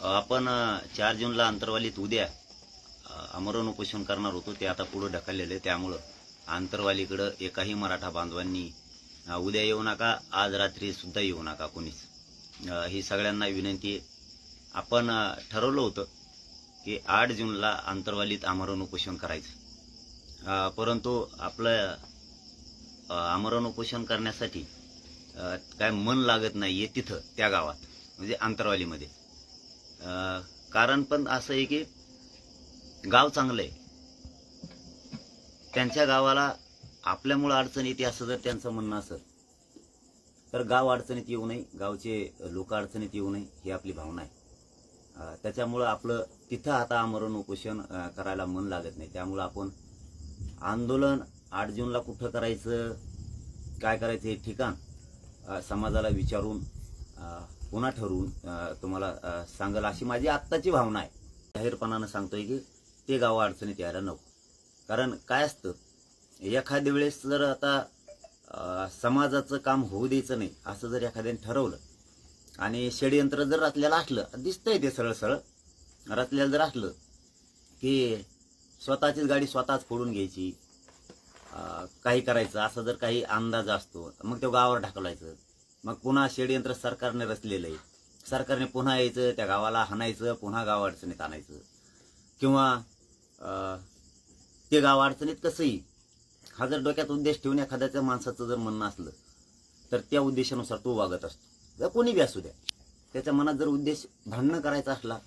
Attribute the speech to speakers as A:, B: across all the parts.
A: आपण चार जूनला अंतरवालीत उद्या अ, आमरण उपोषण करणार होतो. ते आता पुढे आहे. त्यामुळं आंतरवालीकडं एकाही मराठा बांधवांनी उद्या येऊ नका. आज रात्री सुद्धा येऊ नका कोणीच. ही सगळ्यांना विनंती आहे. आपण ठरवलं होतं की आठ जूनला आंतरवालीत आमरण उपोषण करायचं. परंतु आपलं आमरण उपोषण करण्यासाठी काय मन लागत नाही आहे तिथं त्या गावात म्हणजे आंतरवालीमध्ये कारण पण असं आहे की गाव चांगलं आहे. त्यांच्या गावाला आपल्यामुळं अडचण येते असं जर त्यांचं म्हणणं असेल तर गाव अडचणीत येऊ नये गावचे लोक अडचणीत येऊ नये ही आपली भावना आहे. त्याच्यामुळं आपलं तिथं आता आमरण उपोषण करायला मन लागत नाही. त्यामुळं आपण आंदोलन आठ जूनला कुठं करायचं काय करायचं हे ठिकाण समाजाला विचारून पुन्हा ठरवून तुम्हाला सांगाल अशी माझी आत्ताची भावना आहे. जाहीरपणानं सांगतोय की ते गाव अडचणीत यायला नको. कारण काय असतं एखाद्या वेळेस जर आता समाजाचं काम होऊ द्यायचं नाही असं जर एखाद्याने ठरवलं आणि षडयंत्र जर रचलेलं असलं दिसतंय ते सरळ सरळ रचलेलं जर असलं की स्वतःचीच गाडी स्वतःच फोडून घ्यायची काही करायचं असं जर काही अंदाज असतो मग तो गावावर ढकलायचं. मग पुन्हा षडयंत्र सरकारने रचलेलं आहे. सरकारने पुन्हा यायचं त्या गावाला हाणायचं पुन्हा गाव अडचणीत आणायचं. किंवा ते गाव अडचणीत कसंही हा जर डोक्यात उद्देश ठेवून एखाद्याच्या माणसाचं जर म्हणणं असलं तर त्या उद्देशानुसार तो वागत असतो. जर कोणी बी असू द्या त्याच्या मनात जर उद्देश भांडणं करायचा असला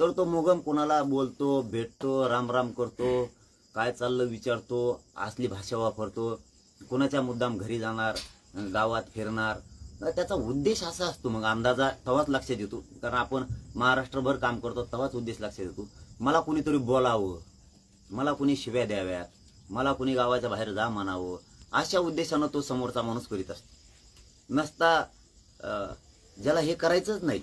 A: तर तो मोगम कोणाला बोलतो भेटतो राम राम करतो काय चाललं विचारतो असली भाषा वापरतो कोणाच्या मुद्दाम घरी जाणार गावात फिरणार. त्याचा उद्देश असा असतो मग अंदाजा तेव्हाच लक्षात येतो कारण आपण महाराष्ट्रभर काम करतो तेव्हाच उद्देश लक्षात येतो मला कुणीतरी बोलावं मला कुणी शिव्या द्याव्यात मला कुणी गावाच्या बाहेर जा म्हणावं अशा उद्देशानं तो समोरचा माणूस करीत असतो. नसता ज्याला हे करायचंच नाही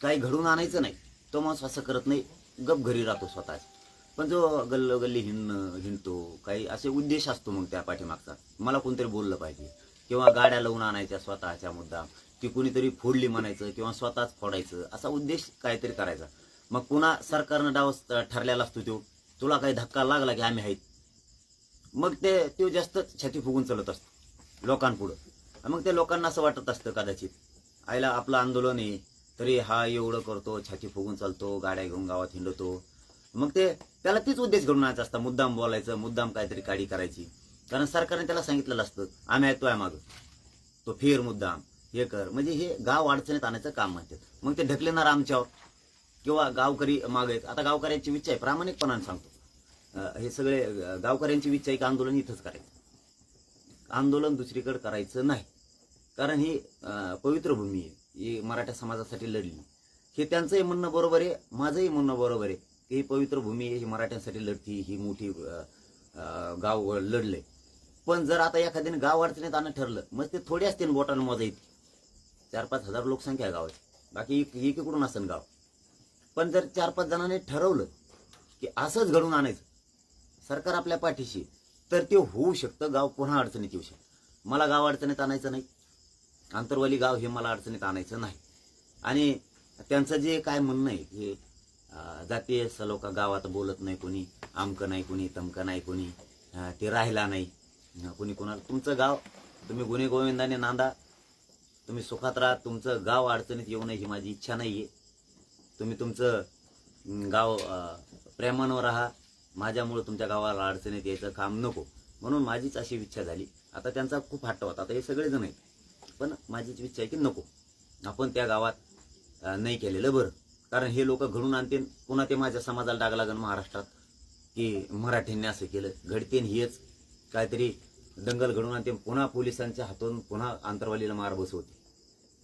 A: काही घडून आणायचं नाही तो माणूस असं करत नाही गप घरी राहतो स्वतःच. पण जो गल्ल गल्ली हिंडणं हिंडतो काही असे उद्देश असतो मग त्या पाठीमागचा. मला कोणतरी बोललं पाहिजे. किंवा गाड्या लावून आणायच्या स्वतःच्या मुद्दा ती कुणीतरी फोडली म्हणायचं किंवा स्वतःच फोडायचं असा उद्देश काहीतरी करायचा. मग पुन्हा सरकारनं डाव ठरलेला असतो तो तुला काही धक्का लागला की आम्ही आहेत. मग ते तो जास्त छाती फुगून चालत असतो लोकांपुढं. मग ते लोकांना असं वाटत असतं कदाचित आईला आपलं आंदोलन आहे तरी हा एवढं करतो छाती फुगून चालतो गाड्या घेऊन गावात हिंडतो. मग ते त्याला तीच उद्देश घडून आणायचा असता मुद्दाम बोलायचं मुद्दाम काहीतरी काडी करायची. कारण सरकारने त्याला सांगितलेलं असतं आम्ही ऐकतोय मागं. तो फेर मुद्दाम हे कर. म्हणजे हे गाव अडचणीत आणायचं काम म्हणतात मग ते ढकलेणार आमच्यावर. किंवा गावकरी मागे आहेत. आता गावकऱ्यांची इच्छा आहे प्रामाणिकपणाने सांगतो. हे सगळे गावकऱ्यांची इच्छा आहे आंदोलन इथंच करायचं. आंदोलन दुसरीकडे करायचं नाही. कारण ही पवित्र भूमी आहे. ही मराठा समाजासाठी लढली. हे त्यांचंही म्हणणं बरोबर आहे माझंही म्हणणं बरोबर आहे की ही पवित्र भूमी आहे ही मराठ्यांसाठी लढती ही मोठी गाव लढले पण जर आता एखाद्याने गाव अडचणीत आणणं ठरलं मग ते थोडे असतील बोटानं मोजा येते चार पाच हजार लोकसंख्या आहे गावाची. बाकी एक- एकीकडून असेल गाव. पण जर चार पाच जणांनी ठरवलं की असंच घडून आणायचं सरकार आपल्या पाठीशी तर ते होऊ शकतं. गाव पुन्हा अडचणीत येऊ शकतं. मला गाव अडचणीत आणायचं नाही. आंतरवाली गाव हे मला अडचणीत आणायचं नाही. आणि त्यांचं जे काय म्हणणं आहे हे जातीय लोक गावात बोलत नाही कोणी आमकं नाही कोणी तमकं नाही कोणी ते राहिला नाही. अं, कोणी कोणाला तुमचं गाव तुम्ही गुन्हे गोविंदाने नांदा तुम्ही सुखात राहा तुमचं गाव अडचणीत येऊ नये ही माझी इच्छा नाही आहे तुम्ही तुमचं गाव प्रेमानं राहा. माझ्यामुळं तुमच्या गावाला अडचणीत यायचं काम नको. म्हणून माझीच अशी इच्छा झाली. आता त्यांचा खूप हट्ट होता. आता हे सगळेजण आहेत. पण माझीच इच्छा आहे की नको. आपण त्या गावात नाही केलेलं बरं. कारण हे लोक घडून आणतील. पुन्हा ते माझ्या समाजाला डाग लागन महाराष्ट्रात. की मराठ्यांनी असं केलं. घडतेन हेच. काहीतरी दंगल घडून आणते पुन्हा पोलिसांच्या हातून पुन्हा आंतरवालीला मार बसवते.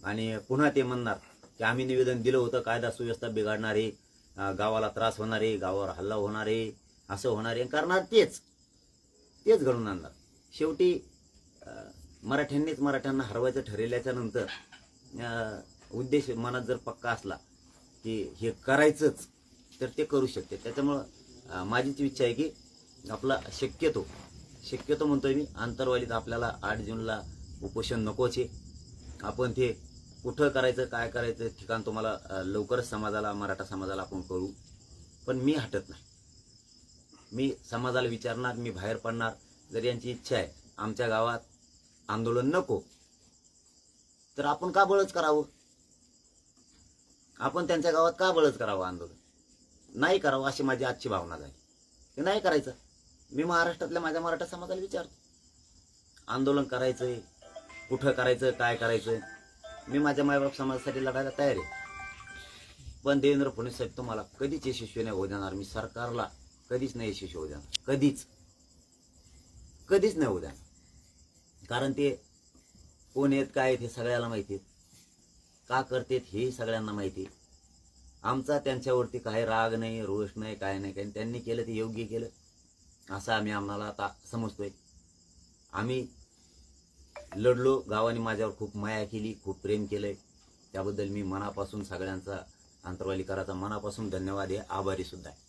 A: आणि पुन्हा ते म्हणणार की आम्ही निवेदन दिलं होतं कायदा सुव्यवस्था बिघडणार आहे गावाला त्रास होणार आहे गावावर हल्ला होणार आहे असं होणार. आहे करणार तेच. तेच घडून आणणार. शेवटी मराठ्यांनीच मराठ्यांना हरवायचं ठरवल्याच्या नंतर उद्देश मनात जर पक्का असला की हे करायचंच तर ते करू शकते. त्याच्यामुळं माझीच इच्छा आहे की आपला शक्यतो शक्यतो म्हणतोय मी आंतरवालीत आपल्याला आठ जूनला उपोषण नकोच. आहे आपण ते कुठं करायचं काय करायचं ठिकाण तुम्हाला लवकरच समाजाला मराठा समाजाला आपण कळू पण मी हटत नाही. मी समाजाला विचारणार मी बाहेर पडणार. जर यांची इच्छा आहे आमच्या गावात आंदोलन नको तर आपण का बळच करावं? आपण त्यांच्या गावात का बळच करावं आंदोलन? नाही करावं अशी माझी आजची भावना झाली. ते नाही करायचं. मी महाराष्ट्रातल्या माझ्या मराठा समाजाला विचारतो. आंदोलन करायचंय कुठं करायचं काय करायचं मी माझ्या मायबाप समाजासाठी लढायला तयार आहे. पण देवेंद्र फडणवीस साहेब तुम्हाला कधीच यशस्वी नाही होऊ देणार. मी सरकारला कधीच नाही यशस्वी होऊ देणार. कधीच. कधीच नाही होऊ देणार. कारण ते कोण आहेत काय आहेत हे सगळ्याला माहिती आहे. का करतेत हेही सगळ्यांना माहिती आहे. आमचा त्यांच्यावरती काही राग नाही रोष नाही काय नाही. काही त्यांनी केलं ते योग्य केलं. असं आम्ही आम्हाला आता समजतोय. आम्ही लढलो गावाने माझ्यावर खूप माया केली खूप प्रेम केलंय. त्याबद्दल मी मनापासून सगळ्यांचा अंतरवाली करायचा मनापासून धन्यवाद आहे आभारी सुद्धा आहे.